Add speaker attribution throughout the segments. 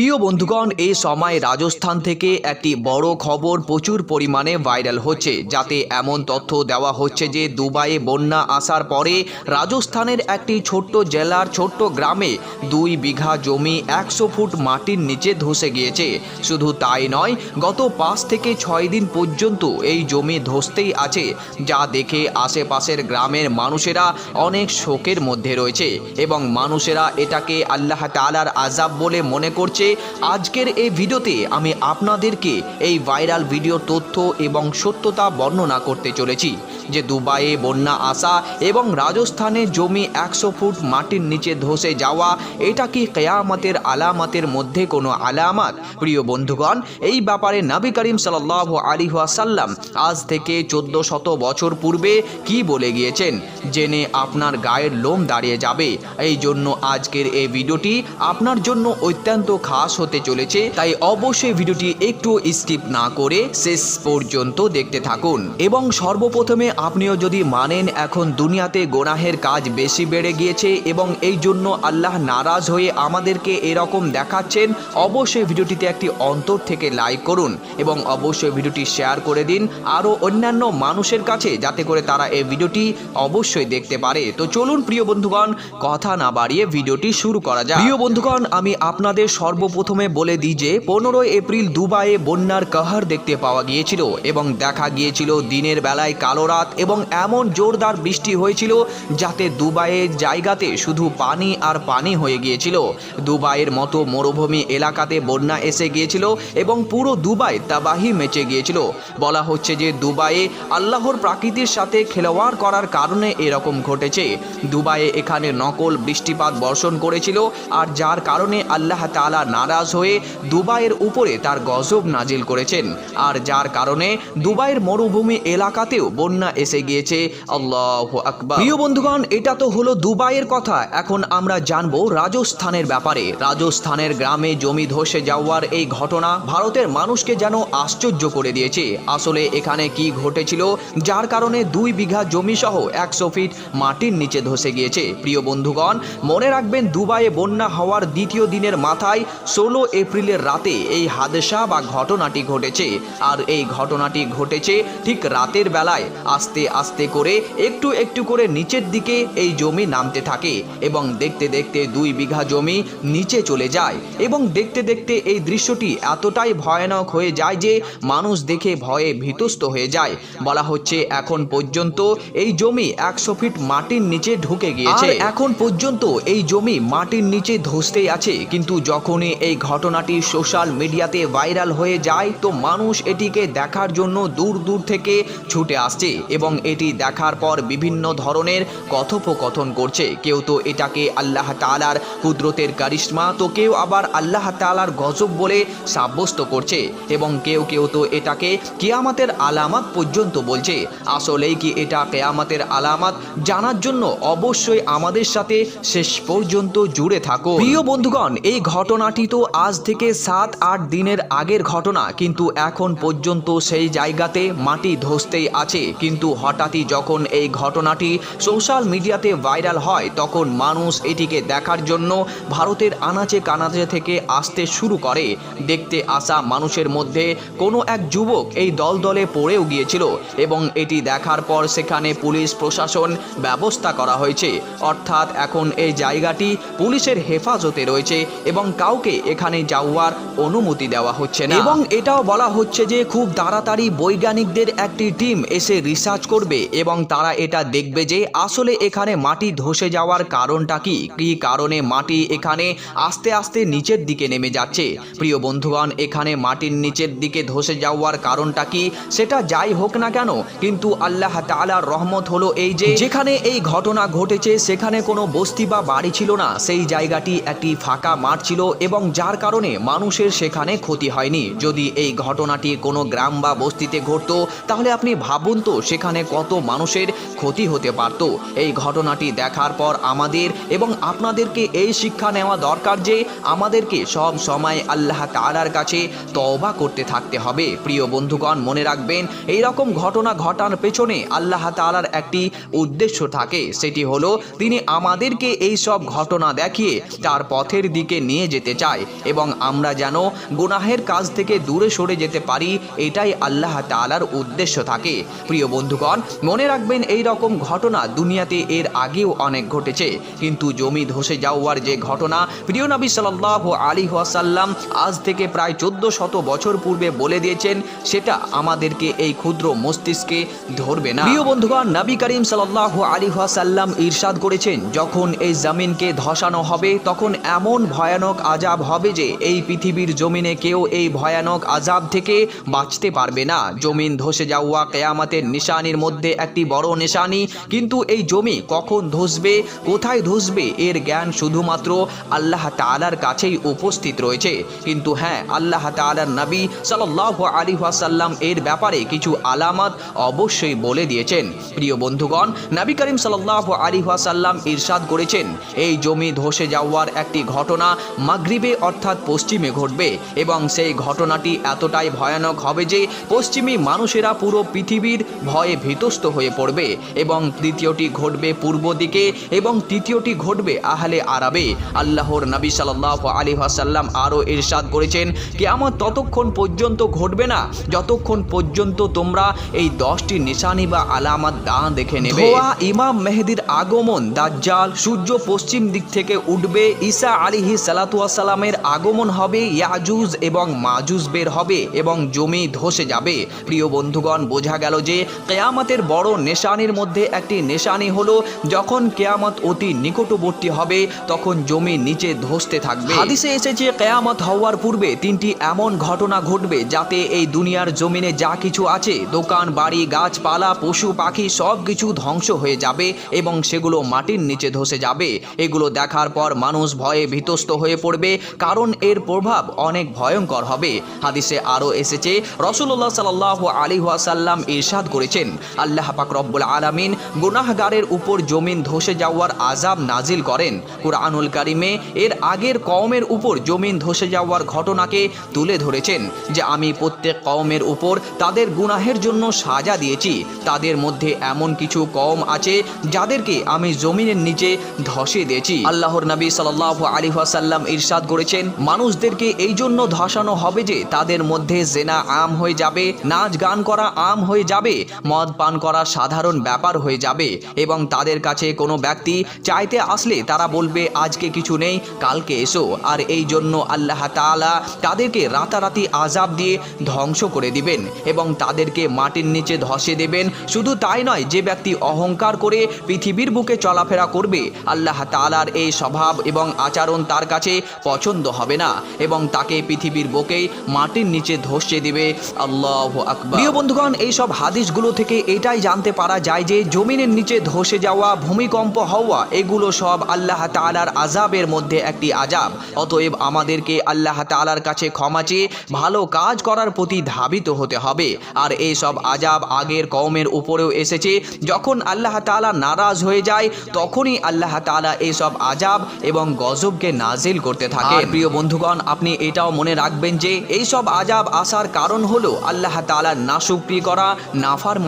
Speaker 1: প্রিয় বন্ধুগণ, এই সময় রাজস্থান থেকে একটি বড় খবর প্রচুর পরিমাণে ভাইরাল হচ্ছে, যাতে এমন তথ্য দেওয়া হচ্ছে যে দুবাইয়ে বন্যা আসার পরে রাজস্থানের একটি ছোট্ট জেলার ছোট্ট গ্রামে দুই বিঘা জমি একশো ফুট মাটির নিচে ধসে গিয়েছে। শুধু তাই নয়, গত পাঁচ থেকে ছয় দিন পর্যন্ত এই জমি ধসতেই আছে, যা দেখে আশেপাশের গ্রামের মানুষেরা অনেক শোকের মধ্যে রয়েছে এবং মানুষেরা এটাকে আল্লাহ তালার আজাব বলে মনে করছে আজকের এই ভিডিওতে আমি আপনাদেরকে এই ভাইরাল ভিডিও তথ্য এবং সত্যতা বর্ণনা করতে চলেছি। যে দুবাইয়ে বন্যা আসা এবং রাজস্থানে জমি একশো ফুট মাটির নিচে ধসে যাওয়া, এটা কি কেয়ামতের আলামতের মধ্যে কোনো আলামাত? প্রিয় বন্ধুগণ, এই ব্যাপারে নবী করিম সাল্লাহ আলী সাল্লাম আজ থেকে চোদ্দ শত বছর পূর্বে কি বলে গিয়েছেন? জেনে আপনার গায়ের লোম দাঁড়িয়ে যাবে। এই জন্য আজকের এই ভিডিওটি আপনার জন্য অত্যন্ত খাস হতে চলেছে, তাই অবশ্যই ভিডিওটি একটু স্কিপ না করে শেষ পর্যন্ত দেখতে থাকুন। এবং সর্বপ্রথমে আপনিও যদি মানেন এখন দুনিয়াতে গোনাহের কাজ বেশি বেড়ে গিয়েছে এবং এই জন্য আল্লাহ নারাজ হয়ে আমাদেরকে এরকম দেখাচ্ছেন, অবশ্যই ভিডিওটিতে একটি অন্তর থেকে লাইক করুন এবং অবশ্যই ভিডিওটি শেয়ার করে দিন আরও অন্যান্য মানুষের কাছে যাতে করে তারা এই ভিডিওটি অবশ্যই দেখতে পারে। তো চলুন প্রিয় বন্ধুগণ, কথা না বাড়িয়ে ভিডিওটি শুরু করা যায় প্রিয় বন্ধুগণ, আমি আপনাদের সর্বপ্রথমে বলে দিই যে, পনেরোই এপ্রিল দুবাইয়ে বন্যার কাহার দেখতে পাওয়া গিয়েছিল এবং দেখা গিয়েছিল দিনের বেলায় কালো রাত এবং এমন জোরদার বৃষ্টি হয়েছিল যাতে দুবাইয়ের জায়গাতে শুধু পানি আর পানি হয়ে গিয়েছিল। দুবাইয়ের মতো মরুভূমি এলাকাতে বন্যা এসে গিয়েছিল এবং পুরো দুবাই তাবাহি মেচে গিয়েছিল। বলা হচ্ছে যে দুবাইয়ে আল্লাহর প্রাকৃতির সাথে খেলোয়াড় করার কারণে এরকম ঘটেছে। দুবাইয়ে এখানে নকল বৃষ্টিপাত বর্ষণ করেছিল আর যার কারণে আল্লাহ তাআলা নারাজ হয়ে দুবাইয়ের উপরে তার গজব নাজিল করেছেন। আর যার কারণে দুবাইয়ের মরুভূমি এলাকাতেও বন্যা এসে গিয়েছে, আল্লাহ আকবার। প্রিয় বন্ধুগণ, এটা তো হলো দুবাইয়ের কথা। এখন আমরা জানব রাজস্থানের ব্যাপারে। রাজস্থানের গ্রামে জমি ধসে যাওয়ার এই ঘটনা ভারতের মানুষকে যেন আশ্চর্য করে দিয়েছে। আসলে এখানে কি ঘটেছিল, যার কারণে দুই বিঘা জমি সহ একশো ফিট মাটির নিচে ধসে গিয়েছে। প্রিয় বন্ধুগণ, মনে রাখবেন, দুবাইয়ে বন্যা হওয়ার দ্বিতীয় দিনের মাথায় ষোলো এপ্রিলের রাতে এই হাদেসা বা ঘটনাটি ঘটেছে। আর এই ঘটনাটি ঘটেছে ঠিক রাতের বেলায়। আস্তে আস্তে আস্তে করে একটু একটু করে নিচের দিকে এই জমি নামতে থাকে এবং দেখতে দেখতে দুই বিঘা জমি নিচে চলে যায় এবং দেখতে দেখতে এই দৃশ্যটি এতটাই ভয়ানক হয়ে যায় যে মানুষ দেখে ভয়ে ভীতস্ত হয়ে যায়। বলা হচ্ছে এখন পর্যন্ত এই জমি একশো ফিট মাটির নিচে ঢুকে গিয়েছে। এখন পর্যন্ত এই জমি মাটির নিচে ধসতেই আছে। কিন্তু যখনই এই ঘটনাটি সোশ্যাল মিডিয়াতে ভাইরাল হয়ে যায় তো মানুষ এটিকে দেখার জন্য দূর দূর থেকে ছুটে আসছে। এবং এটি দেখার পর বিভিন্ন ধরনের কথোপকথন করছে। কেউ তো এটাকে আল্লাহ তালার কুদরতের কারিশ্মা, তো কেউ আবার আল্লাহ তালার গজব বলে সাব্যস্ত করছে এবং কেউ কেউ তো এটাকে কেয়ামাতের আলামাত পর্যন্ত বলছে। আসলেই কি এটা কেয়ামাতের আলামাত? জানার জন্য অবশ্যই আমাদের সাথে শেষ পর্যন্ত জুড়ে থাকো প্রিয় বন্ধুগণ, এই ঘটনাটি তো আজ থেকে সাত আট দিনের আগের ঘটনা, কিন্তু এখন পর্যন্ত সেই জায়গাতে মাটি ধসতেই আছে। কিন্তু হঠাৎই যখন এই ঘটনাটি সোশ্যাল মিডিয়াতে ভাইরাল হয়, তখন মানুষ এটিকে দেখার জন্য ভারতের আনাচে কানাচে থেকে আসতে শুরু করে। দেখতে আসা মানুষের মধ্যে কোনো এক যুবক এই দল দলে পড়েও গিয়েছিল এবং এটি দেখার পর সেখানে পুলিশ প্রশাসন ব্যবস্থা করা হয়েছে। অর্থাৎ এখন এই জায়গাটি পুলিশের হেফাজতে রয়েছে এবং কাউকে এখানে যাওয়ার অনুমতি দেওয়া হচ্ছে না। এবং এটাও বলা হচ্ছে যে খুব তাড়াতাড়ি বৈজ্ঞানিকদের একটি টিম এসে রিসার্চ করবে এবং তারা এটা দেখবে যে আসলে এখানে মাটি ধসে যাওয়ার কারণটা কি। কী কারণে মাটি এখানে আস্তে আস্তে নিচের দিকে নেমে যাচ্ছে? প্রিয় বন্ধুগণ, এখানে মাটির নিচের দিকে ধসে যাওয়ার কারণটা কি? সেটা যাই হোক না কেন, কিন্তু আল্লাহ তাআলার রহমত হলো এই যে যেখানে এই ঘটনা ঘটেছে, সেখানে কোনো বস্তি বা বাড়ি ছিল না। সেই জায়গাটি একটি ফাঁকা মাঠ ছিল এবং যার কারণে মানুষের সেখানে ক্ষতি হয়নি। যদি এই ঘটনাটি কোনো গ্রাম বা বস্তিতে ঘটতো, তাহলে আপনি ভাবুন তো সে সেখানে কত মানুষের ক্ষতি হতে পারত। এই ঘটনাটি দেখার পর আমাদের এবং আপনাদেরকে এই শিক্ষা নেওয়া দরকার যে আমাদেরকে সব সময় আল্লাহ তাআলার কাছে তওবা করতে থাকতে হবে। প্রিয় বন্ধুগণ, মনে রাখবেন এই রকম ঘটনা ঘটার পেছনে আল্লাহ তাআলার একটি উদ্দেশ্য থাকে। সেটি হলো, তিনি আমাদেরকে এই সব ঘটনা দেখিয়ে তার পথের দিকে নিয়ে যেতে চায় এবং আমরা যেন গুনাহের কাজ থেকে দূরে সরে যেতে পারি, এটাই আল্লাহ তাআলার উদ্দেশ্য থাকে। প্রিয় বন্ধুগণ, মনে রাখবেন এই রকম ঘটনা দুনিয়াতে এর আগেও অনেক ঘটেছে। কিন্তু জমি ধসে যাওয়ার যে ঘটনা, প্রিয় নবী সাল্লাহ আলী ওয়াসাল্লাম আজ থেকে প্রায় চোদ্দ শত বছর পূর্বে বলে দিয়েছেন, সেটা আমাদেরকে এই ক্ষুদ্র মস্তিষ্কে ধরবে না। প্রিয় বন্ধুগণ, নবী করিম সাল্লাহ আলী ওয়াসাল্লাম ইরশাদ করেছেন, যখন এই জমিনকে ধসানো হবে, তখন এমন ভয়ানক আজাব হবে যে এই পৃথিবীর জমিনে কেউ এই ভয়ানক আজাব থেকে বাঁচতে পারবে না। জমিন ধসে যাওয়া, কেয়ামাতের নিশানির মধ্যে একটি বড় নিশানি। কিন্তু এই জমি কখন ধসবে, কোথায় ধসবে, এর জ্ঞান শুধুমাত্র আল্লাহ তাআলার কাছেই উপস্থিত রয়েছে। কিন্তু হ্যাঁ আল্লাহ তাআলার নবী সাল্লাহ আলী ওয়াসাল্লাম এর ব্যাপারে কিছু আলামত অবশ্যই বলে দিয়েছেন। প্রিয় বন্ধুগণ, নবী করিম সাল্লাহ আলী ওয়াসাল্লাম ইরশাদ করেছেন, এই জমি ধসে যাওয়ার একটি ঘটনা মাগরিবে অর্থাৎ পশ্চিমে ঘটবে এবং সেই ঘটনাটি এতটাই ভয়ানক হবে যে পশ্চিমী মানুষেরা পুরো পৃথিবীর ভয়ে ভীতস্ত হয়ে পড়বে এবং দ্বিতীয়টি ঘটবে পূর্ব দিকে এবং তৃতীয়টি ঘটবে আহলে আরবে। আল্লাহর নবী সাল্লাহ আলী হাসাল্লাম আরও ইরশাদ করেছেন কি আমার ততক্ষণ পর্যন্ত ঘটবে না, যতক্ষণ পর্যন্ত তোমরা এই দশটি নিশানি বা আলামত দা দেখে নেবে। ইমাম মেহেদির আগমন, দাজ্জাল সূর্য পশ্চিম দিক থেকে উঠবে, ঈসা আলিহি সালাতুয়াসাল্লামের আগমন হবে, ইয়াজুজ এবং মাজুজ বের হবে এবং জমি ধসে যাবে। প্রিয় বন্ধুগণ, বোঝা গেল যে কেয়ামতের বড় নেশানির মধ্যে একটি নেশানি হলো, যখন কেয়ামত অতি নিকটবর্তী হবে, তখন জমি নিচে ধসতে থাকবে। হাদিসে এসেছে, কেয়ামত হওয়ার পূর্বে তিনটি এমন ঘটনা ঘটবে, যাতে এই দুনিয়ার জমিনে যা কিছু আছে, দোকান, বাড়ি, গাছপালা, পশু, পাখি সব কিছু ধ্বংস হয়ে যাবে এবং সেগুলো মাটির নিচে ধসে যাবে। এগুলো দেখার পর মানুষ ভয়ে ভীতস্ত হয়ে পড়বে, কারণ এর প্রভাব অনেক ভয়ঙ্কর হবে। হাদিসে আরও এসেছে রসুল্লাহ সাল্লাহ আলী ওয়াসাল্লাম ইরশাদ করেছেন। আল্লাহ পাক রব্বুল আলামিন গুনাহগারের উপর জমিন ধসে যাওয়ার আজাব নাজিল করেন। কুরআনুল কারিমে এর আগের কওমের উপর জমিন ধসে যাওয়ার ঘটনাকে তুলে ধরেছেন যে আমি প্রত্যেক কওমের উপর তাদের গুনাহের জন্য সাজা দিয়েছি। তাদের মধ্যে এমন কিছু কম আছে যাদেরকে আমি জমিনের নিচে ধসে দিয়েছি। আল্লাহর নবী সাল্লাহ আলী ওয়াসাল্লাম ইরশাদ করেছেন, মানুষদেরকে এই জন্য ধসানো হবে যে তাদের মধ্যে জেনা আম হয়ে যাবে, নাচ গান করা আম হয়ে যাবে মদ পান করা সাধারণ ব্যাপার হয়ে যাবে এবং তাদের কাছে কোনো ব্যক্তি চাইতে আসলে তারা বলবে, আজকে কিছু নেই, কালকে এসো। আর এই জন্য আল্লাহ তাআলা তাদেরকে রাতারাতি আজাব দিয়ে ধ্বংস করে দিবেন এবং তাদেরকে মাটির নিচে ধসে দেবেন। শুধু তাই নয়, যে ব্যক্তি অহংকার করে পৃথিবীর বুকে চলাফেরা করবে, আল্লাহ তাআলার এই স্বভাব এবং আচরণ তার কাছে পছন্দ হবে না এবং তাকে পৃথিবীর বুকেই মাটির নিচে ধসে দিবে। আল্লাহ আকবার। প্রিয় বন্ধুগণ এই সব হাদিসগুলো থেকে এটাই জানতে পারা যায় যে জমিনের নিচে ধসে যাওয়া ভূমিকম্প হওয়া এগুলো সব আল্লাহ তাআলার আজাবের মধ্যে একটি আজাব অতএব আমাদেরকে আল্লাহ তাআলার কাছে ক্ষমা চেয়ে ভালো কাজ করার প্রতি ধাবিত হতে হবে। আর এই সব আজাব আগের কওমের উপরেও এসেছে। যখন আল্লাহ তাআলা নারাজ হয়ে যায় তখনই আল্লাহ তাআলা এই সব আজাব এবং গজবকে নাজিল করতে থাকে। প্রিয় বন্ধুগণ আপনি এটাও মনে রাখবেন যে এই সব আজাব আসার কারণ হলো আল্লাহ তাআলার নাশুকরি করা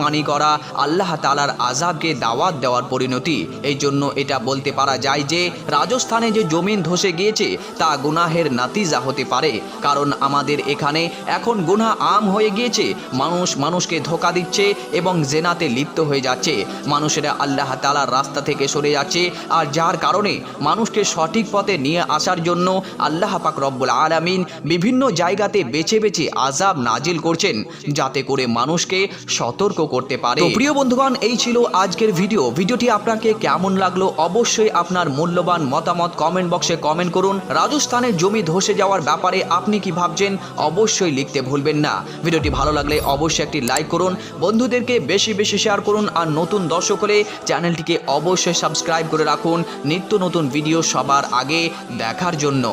Speaker 1: নাফারমানি করা আল্লাহ তালার আজাবকে দাওয়াত দেওয়ার পরিণতি। এই জন্য এটা বলতে পারা যায় যে, রাজস্থানে যে জমিন ধসে গিয়েছে, তা গুনাহের নাতিজা হতে পারে। কারণ আমাদের এখানে এখন গুনাহ আম হয়ে গিয়েছে, মানুষ মানুষকে ধোকা দিচ্ছে এবং জেনাতে লিপ্ত হয়ে যাচ্ছে। মানুষেরা আল্লাহ তালার রাস্তা থেকে সরে যাচ্ছে, আর যার কারণে মানুষকে সঠিক পথে নিয়ে আসার জন্য আল্লাহ পাক রব্বুল আলামিন বিভিন্ন জায়গাতে বেছে বেছে আজাব নাজিল করছেন, যাতে করে মানুষকে সতর্ক করতে পারে। প্রিয় বন্ধুগণ, এই ছিল আজকের ভিডিও। ভিডিওটি আপনাকে কেমন লাগল অবশ্যই আপনার মূল্যবান মতামত কমেন্ট বক্সে কমেন্ট করুন। রাজস্থানের জমি ধসে যাওয়ার ব্যাপারে আপনি কি ভাবছেন, অবশ্যই লিখতে ভুলবেন না। ভিডিওটি ভালো লাগলে অবশ্যই একটি লাইক করুন। বন্ধুদেরকে বেশি বেশি শেয়ার করুন আর নতুন দর্শক হলে চ্যানেলটিকে অবশ্যই সাবস্ক্রাইব করে রাখুন। নিত্য নতুন ভিডিও সবার আগে দেখার জন্য।